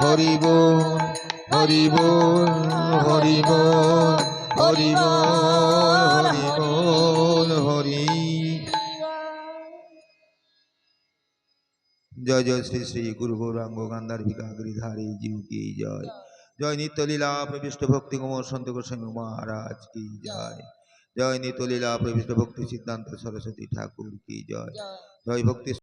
হরি বল হরি বল হরি বল হরি। বল হরি বল হরি জয় জয় শ্রী শ্রী গুরু গৌরাঙ্গ গান্ধার ভিকাগিরিধারী জীব কি জয়। জয় নিত্যলীলা প্রবিষ্ট ভক্তি কুমার সন্ত গোস্বামী মহারাজ কি জয়। জয় নিত্যলীলা প্রবিষ্ট ভক্তি সিদ্ধান্ত সরস্বতী ঠাকুর কি জয়। জয় ভক্তি